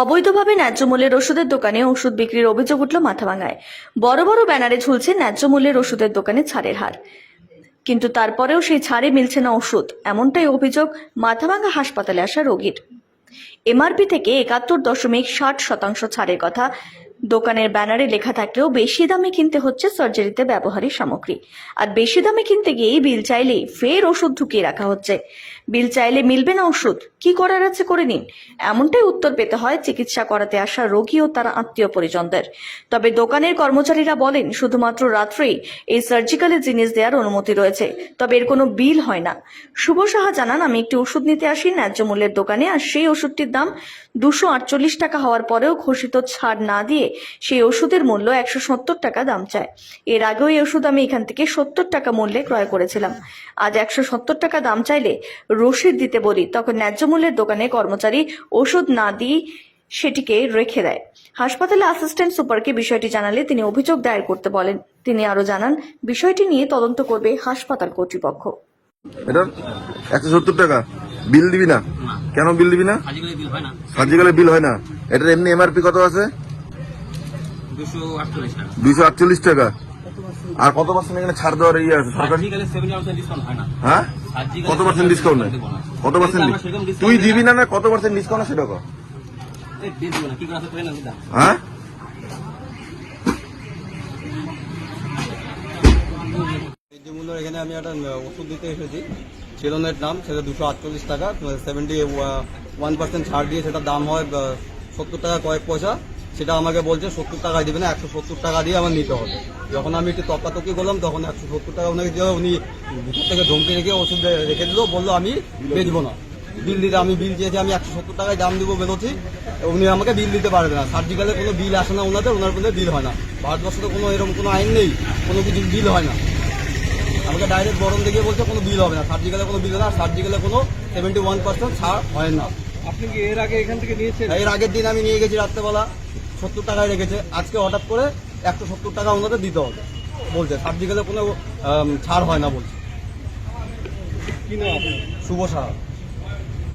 অবৈধভাবে ন্যায্য মূল্যের ওষুধের দোকানে ওষুধ বিক্রির অভিযোগ উঠল মাথাভাঙায় বড় বড় ব্যানারে ঝুলছে ন্যায্য মূল্যের ওষুধের দোকানে ছাড়ের হার। কিন্তু তারপরেও সেই ছাড়ে মিলছে না ওষুধ, এমনটাই অভিযোগ মাথাভাঙা হাসপাতালে আসা রোগীর। এমআরপি থেকে একাত্তর দশমিক ষাট শতাংশ ছাড়ের কথা দোকানের ব্যানারে লেখা থাকলেও বেশি দামে কিনতে হচ্ছে সার্জারিতে ব্যবহারের সামগ্রী। আর বেশি দামে কিনতে গিয়েই বিল চাইলেই ফের ওষুধ ঢুকিয়ে রাখা হচ্ছে। বিল চাইলে মিলবে না ওষুধ, কি করার আছে করে নিন। এমনটাই উত্তর পেতে হয় চিকিৎসা করাতে আসা রোগী ও তার আত্মীয় পরিজনদের। তবে দোকানের কর্মচারীরা বলেন, শুধুমাত্র রাত্রেই এই সার্জিক্যালের জিনিস দেওয়ার অনুমতি রয়েছে, তবে এর কোনো বিল হয় না। শুভ সাহা জানান, আমি একটি ওষুধ নিতে আসি ন্যায্য মূল্যের দোকানে, আর সেই ওষুধটির দাম দুশো আটচল্লিশ টাকা হওয়ার পরেও ঘোষিত ছাড় না দিয়ে সেই ওষুধের মূল্য একশো সত্তর টাকা দাম চায়। এর আগেও এই ওষুধ আমি এখান থেকে সত্তর টাকা মূল্যে ক্রয় করেছিলাম। আজ একশো সত্তর টাকা দাম চাইলে রসিদ দিতে বলি তখন ন্যায্য মূল্যের দোকানে কর্মচারী ওষুধ না দিয়ে সেটিকে রেখে দেয়। হাসপাতালে অ্যাসিস্ট্যান্ট সুপারকে বিষয়টি জানালে তিনি অভিযোগ দায়ের করতে বলেন। তিনি আরও জানান বিষয়টি নিয়ে তদন্ত করবে হাসপাতাল কর্তৃপক্ষ। এটা একশো সত্তর টাকা। বিল দিবি না? কেন বিল দিবি না? সার্জিক্যালি বিল হয় না। সার্জিক্যালে বিল হয় না। এটার এমনি এমআরপি কত আছে? দুশো আটচল্লিশ টাকা। আর কত পার্সেন্ট এখানে ছাড় দেওয়ার ইয়ে আছে? সরকার হয় না। হ্যাঁ? কত পার্সেন্ট ডিসকাউন্ট নেই কত পার্সেন্ট তুই দিবি না না কত পার্সেন্ট ডিসকাউন্ট সেটা আছে করে হ্যাঁ? এখানে আমি একটা ওষুধ দিতে এসেছি। চিলনের দাম সেটা দুশো আটচল্লিশ টাকা। সেভেন্টি ওয়ান পার্সেন্ট ছাড় দিয়ে সেটা দাম হয় সত্তর টাকা কয়েক পয়সা। সেটা আমাকে বলছে সত্তর টাকায় দিবে না একশো সত্তর টাকা দিয়ে আমার নিতে হবে। যখন আমি একটু তকাতকি করলাম তখন একশো সত্তর টাকা ওনাকে দিয়ে উনি ভিতর থেকে ধমকি রেখে ওষুধ রেখে দিল বলল আমি বেচবো না। বিল দিতে আমি বিল চেয়েছি আমি একশো সত্তর টাকায় দাম দেবো বেরোচ্ছি। উনি আমাকে বিল দিতে পারবে না। সার্জিক্যালে কোনো বিল আসে না ওনাদের ওনার কোনো বিল হয় না। ভারতবর্ষে তো কোনো এরকম কোনো আইন নেই কোনো কিছু বিল হয় না। আমাকে ডাইরেক্ট বরং দেখিয়ে বলছে কোনো বিল হবে না। সার্জিক্যালে কোনো বিল হয় না সার্জিক্যালে কোনো সেভেন্টি ওয়ান পার্সেন্ট ছাড় হয় না। আপনি কি এর আগে এখান থেকে নিয়েছেন? এর আগের দিন আমি নিয়ে গেছি রাত্রেবেলা। সত্তর টাকায় রেখেছে। আজকে হঠাৎ করে একশো সত্তর টাকা ওনাদের দিতে হবে। বলছে সার্জিক্যালে কোনো ছাড় হয় না বলছে। শুভ সাহা।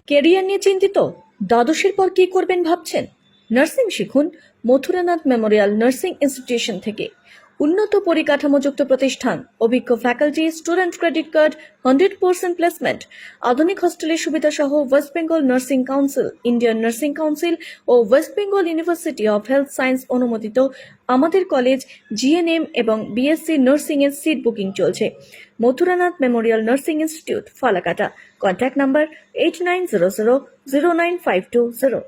কেরিয়ার নিয়ে চিন্তিত? দ্বাদশের পর কি করবেন ভাবছেন? নার্সিং শিখুন মথুরানাথ মেমোরিয়াল নার্সিং ইনস্টিটিউশন থেকে। উন্নত পরিকাঠামোযুক্ত প্রতিষ্ঠান। অভিজ্ঞ faculty student credit card hundred percent placement আধুনিক হস্টেলের সুবিধা সহ West Bengal nursing council Indian nursing council O West Bengal university of health science অনুমোদিত আমাদের কলেজ জিএনএম এবং বিএসসি নার্সিং এর সিট বুকিং চলছে। Mathuranath memorial nursing institute Falakata. Contact number eight nine zero zero zero nine five two zero